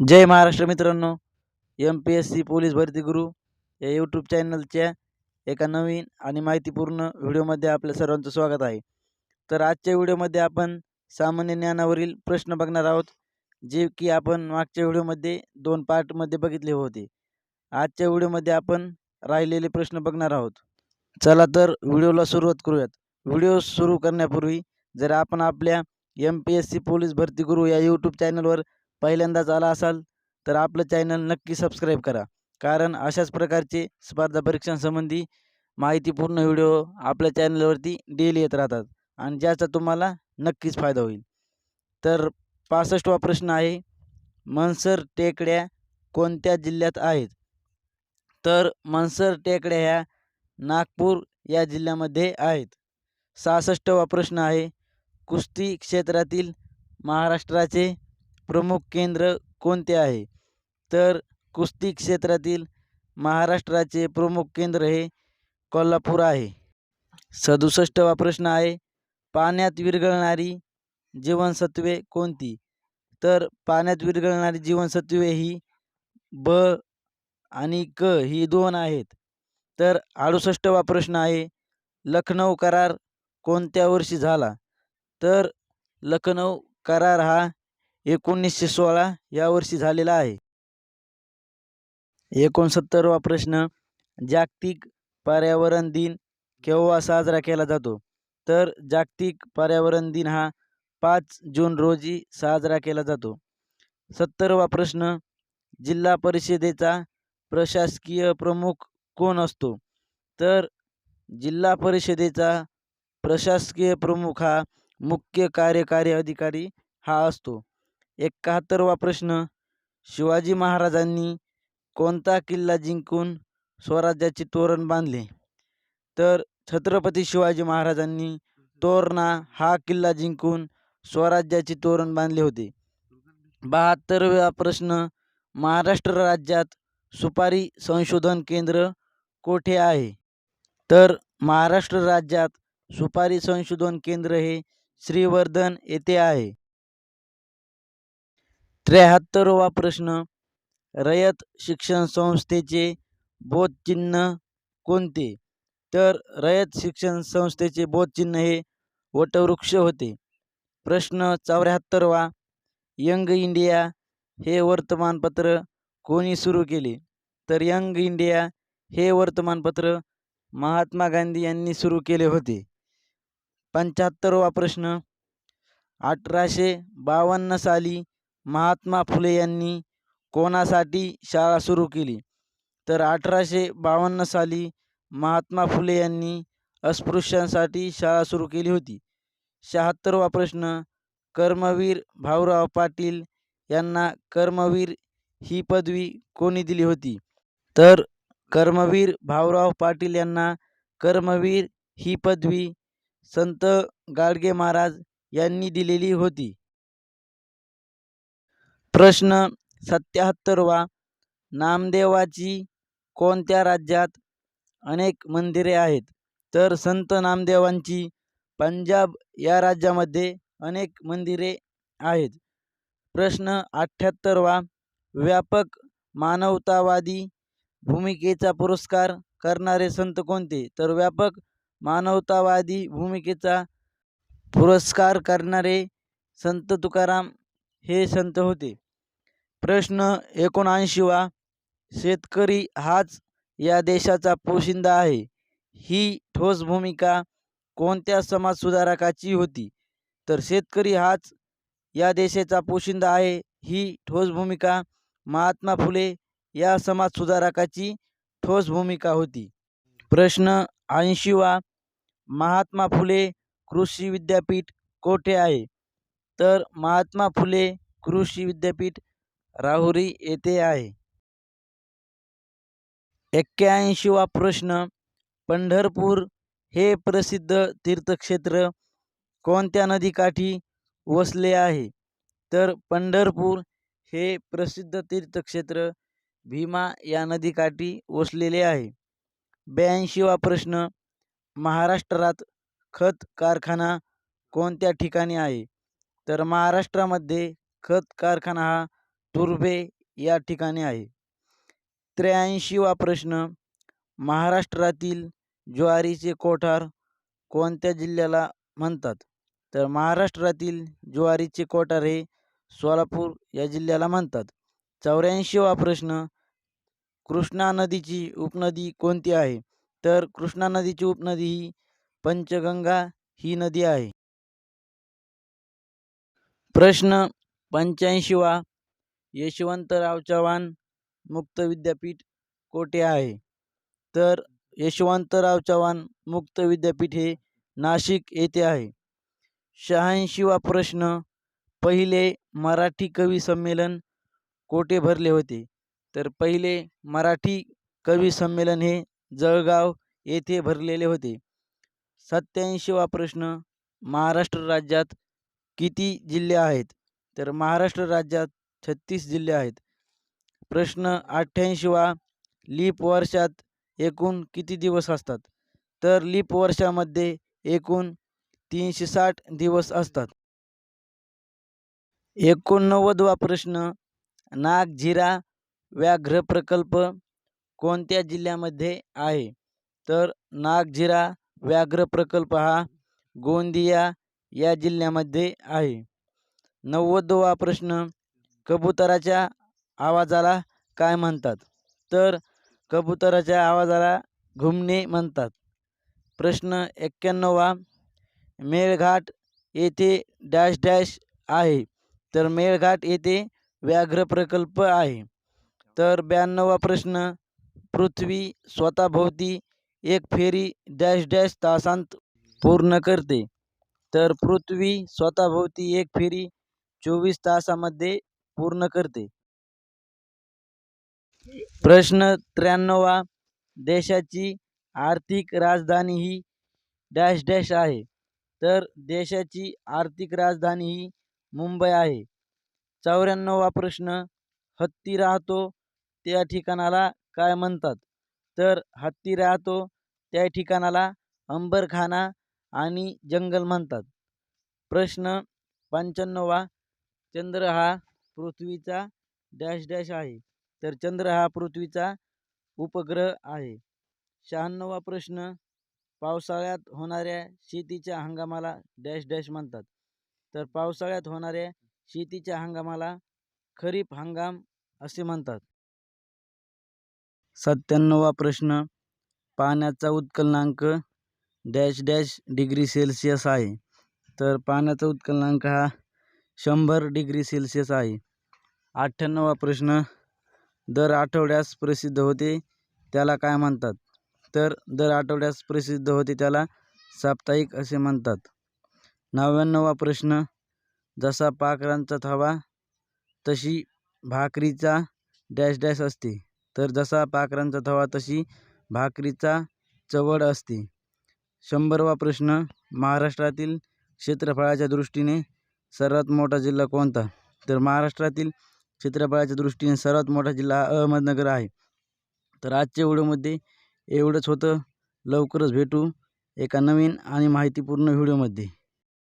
जय महाराष्ट्र मित्रांनो M P S C police भरती गुरु या यूट्यूब चॅनलच्या एका नवीन आणि माहितीपूर्ण व्हिडिओमध्ये आपल्या सर्वांचं स्वागत आहे. तर आजच्या व्हिडिओमध्ये आपण सामान्य ज्ञानावरील प्रश्न बघणार आहोत जे की आपण मागच्या व्हिडिओमध्ये दोन पार्टमध्ये बघितले होते. आजच्या व्हिडिओमध्ये आपण राहिलेले प्रश्न बघणार आहोत. चला तर व्हिडिओला सुरुवात करूयात. व्हिडिओ सुरू करण्यापूर्वी जर आपण आपल्या M P S C police भरती गुरु या यूट्यूब चॅनलवर पहिल्यांदाच आला असाल तर आपलं चॅनल नक्की सबस्क्राईब करा. कारण अशाच प्रकारचे स्पर्धा परीक्षांसंबंधी माहितीपूर्ण व्हिडिओ आपल्या चॅनलवरती डेली येत राहतात आणि ज्याचा तुम्हाला नक्कीच फायदा होईल. तर पासष्टवा प्रश्न आहे मनसर टेकड्या कोणत्या जिल्ह्यात आहेत? तर मनसर टेकड्या ह्या नागपूर या जिल्ह्यामध्ये आहेत. सहासष्टवा प्रश्न आहे कुस्ती क्षेत्रातील महाराष्ट्राचे प्रमुख केंद्र कोणते आहे? तर कुस्ती क्षेत्रातील महाराष्ट्राचे प्रमुख केंद्र हे कोल्हापूर आहे. सदुसष्टवा प्रश्न आहे पाण्यात विरघळणारी जीवनसत्वे कोणती? तर पाण्यात विरघळणारी जीवनसत्वे ही ब आणि क ही दोन आहेत. तर अडुसष्टवा प्रश्न आहे लखनौ करार कोणत्या वर्षी झाला? तर लखनौ करार हा एकोणीसशे सोळा या वर्षी झालेला आहे. एकोणसत्तरवा प्रश्न जागतिक पर्यावरण दिन केव्हा साजरा केला जातो? तर जागतिक पर्यावरण दिन हा पाच जून रोजी साजरा केला जातो. सत्तरवा प्रश्न जिल्हा परिषदेचा प्रशासकीय प्रमुख कोण असतो? तर जिल्हा परिषदेचा प्रशासकीय प्रमुख हा मुख्य कार्यकारी अधिकारी हा असतो. एकाहत्तरवा प्रश्न. शिवाजी महाराजांनी कोणता किल्ला जिंकून स्वराज्याचे तोरण बांधले? तर छत्रपती शिवाजी महाराजांनी तोरणा हा किल्ला जिंकून स्वराज्याचे तोरण बांधले होते. बहात्तरवा प्रश्न. महाराष्ट्र राज्यात सुपारी संशोधन केंद्र कोठे आहे? तर महाराष्ट्र राज्यात सुपारी संशोधन केंद्र हे श्रीवर्धन येथे आहे. त्र्याहत्तरवा प्रश्न. रयत शिक्षण संस्थेचे बोधचिन्ह कोणते? तर रयत शिक्षण संस्थेचे बोधचिन्ह हे वटवृक्ष होते. प्रश्न चौऱ्याहत्तरवा यंग इंडिया हे वर्तमानपत्र कोणी सुरू केले? तर यंग इंडिया हे वर्तमानपत्र महात्मा गांधी यांनी सुरू केले होते. पंच्याहत्तरवा प्रश्न. अठराशे बावन्न साली महात्मा फुले यांनी कोणासाठी शाळा सुरू केली? तर अठराशे बावन्न साली महात्मा फुले यांनी अस्पृश्यांसाठी शाळा सुरू केली होती. शहात्तरवा प्रश्न कर्मवीर भाऊराव पाटील यांना कर्मवीर ही पदवी कोणी दिली होती? तर कर्मवीर भाऊराव पाटील यांना कर्मवीर ही पदवी संत गाडगे महाराज यांनी दिलेली होती. प्रश्न सत्याहत्तरवा नामदेवाची कोणत्या राज्यात अनेक मंदिरे आहेत? तर संत नामदेवांची पंजाब या राज्यामध्ये अनेक मंदिरे आहेत. प्रश्न अठ्ठ्याहत्तरवा व्यापक मानवतावादी भूमिकेचा पुरस्कार करणारे संत कोणते? तर व्यापक मानवतावादी भूमिकेचा पुरस्कार करणारे संत तुकाराम हे संत होते. प्रश्न एकोणऐंशीवा शेतकरी हाच या देशाचा पोशिंदा आहे. ही ठोस भूमिका कोणत्या समाजसुधारकाची होती? तर शेतकरी हाच या देशाचा पोशिंदा आहे. ही ठोस भूमिका महात्मा फुले या समाजसुधारकाची ठोस भूमिका होती. प्रश्न ऐंशीवा महात्मा फुले कृषी विद्यापीठ कोठे आहे? तर महात्मा फुले कृषी विद्यापीठ राहुरी येथे आहे. एक्क्याऐंशीवा प्रश्न पंढरपूर हे प्रसिद्ध तीर्थक्षेत्र कोणत्या नदीकाठी वसले आहे? तर पंढरपूर हे प्रसिद्ध तीर्थक्षेत्र भीमा या नदीकाठी वसलेले आहे. ब्याऐंशीवा प्रश्न महाराष्ट्रात खत कारखाना कोणत्या ठिकाणी आहे? तर महाराष्ट्रामध्ये खत कारखाना हा तुर्भे या ठिकाणी आहे. त्र्याऐंशीवा प्रश्न महाराष्ट्रातील ज्वारीचे कोठार कोणत्या जिल्ह्याला म्हणतात? तर महाराष्ट्रातील ज्वारीचे कोठार हे सोलापूर या जिल्ह्याला म्हणतात. चौऱ्याऐंशीवा प्रश्न कृष्णा नदीची उपनदी कोणती आहे? तर कृष्णा नदीची उपनदी ही पंचगंगा ही नदी आहे. प्रश्न पंच्याऐंशीवा यशवंतराव चव्हाण मुक्त विद्यापीठ कोठे आहे? तर यशवंतराव चव्हाण मुक्त विद्यापीठ हे नाशिक येथे आहे. शहाऐंशीवा प्रश्न. पहिले मराठी कवी संमेलन कोठे भरले होते? तर पहिले मराठी कवी संमेलन हे जळगाव येथे भरलेले होते. सत्याऐंशीवा प्रश्न. महाराष्ट्र राज्यात किती जिल्हे आहेत? तर महाराष्ट्र राज्यात छत्तीस जिल्हे आहेत. प्रश्न अठ्ठ्याऐंशीवा लीप वर्षात एकूण किती दिवस असतात? तर लीप वर्षामध्ये एकूण तीनशे साठ दिवस असतात. एकोणनव्वदवा प्रश्न नागझिरा व्याघ्र प्रकल्प कोणत्या जिल्ह्यामध्ये आहे? तर नागझिरा व्याघ्र प्रकल्प हा गोंदिया या जिल्ह्यामध्ये आहे. नव्वदवा प्रश्न कबुतराच्या आवाजाला काय म्हणतात? तर कबुतराच्या आवाजाला घुमणे म्हणतात. प्रश्न एक्क्याण्णवा मेळघाट येथे डॅश डॅश आहे. तर मेळघाट येथे व्याघ्र प्रकल्प आहे. तर ब्याण्णवा प्रश्न. पृथ्वी स्वतःभोवती एक फेरी डॅश डॅश तासांत पूर्ण करते. तर पृथ्वी स्वतःभोवती एक फेरी चोवीस तासामध्ये पूर्ण करते. प्रश्न त्र्याण्णवा देशाची आर्थिक राजधानी ही डॅश डॅश आहे. तर देशाची आर्थिक राजधानी ही मुंबई आहे. चौऱ्याण्णवा प्रश्न हत्ती राहतो त्या ठिकाणाला काय म्हणतात? तर हत्ती राहतो त्या ठिकाणाला अंबरखाना आणि जंगल म्हणतात. प्रश्न पंच्याण्णवा चंद्र हा पृथ्वीचा डॅश डॅश आहे. तर चंद्र हा पृथ्वीचा उपग्रह आहे. शहाण्णवा प्रश्न. पावसाळ्यात होणाऱ्या शेतीच्या हंगामाला डॅश डॅश म्हणतात. तर पावसाळ्यात होणाऱ्या शेतीच्या हंगामाला खरीप हंगाम असे म्हणतात. सत्त्याण्णवा प्रश्न. पाण्याचा उत्कलनांक डॅश डॅश डिग्री सेल्सिअस आहे. तर पाण्याचा उत्कलनांक हा शंभर डिग्री सेल्सिअस आहे. अठ्ठ्याण्णवा प्रश्न. दर आठवड्यास प्रसिद्ध होते त्याला काय म्हणतात? तर दर आठवड्यास प्रसिद्ध होते त्याला साप्ताहिक असे म्हणतात. नव्याण्णवा प्रश्न. जसा पाखरांचा थवा तशी भाकरीचा डॅश डॅश असते. तर जसा पाखरांचा थवा तशी भाकरीचा चवड असते. शंभरवा प्रश्न. महाराष्ट्रातील क्षेत्रफळाच्या दृष्टीने सर्वात मोठा जिल्हा कोणता? तर महाराष्ट्रातील क्षेत्रफळाच्या दृष्टीने सर्वात मोठा जिल्हा हा अहमदनगर आहे. तर आजच्या व्हिडिओमध्ये एवढंच होतं. लवकरच भेटू एका नवीन आणि माहितीपूर्ण व्हिडिओमध्ये.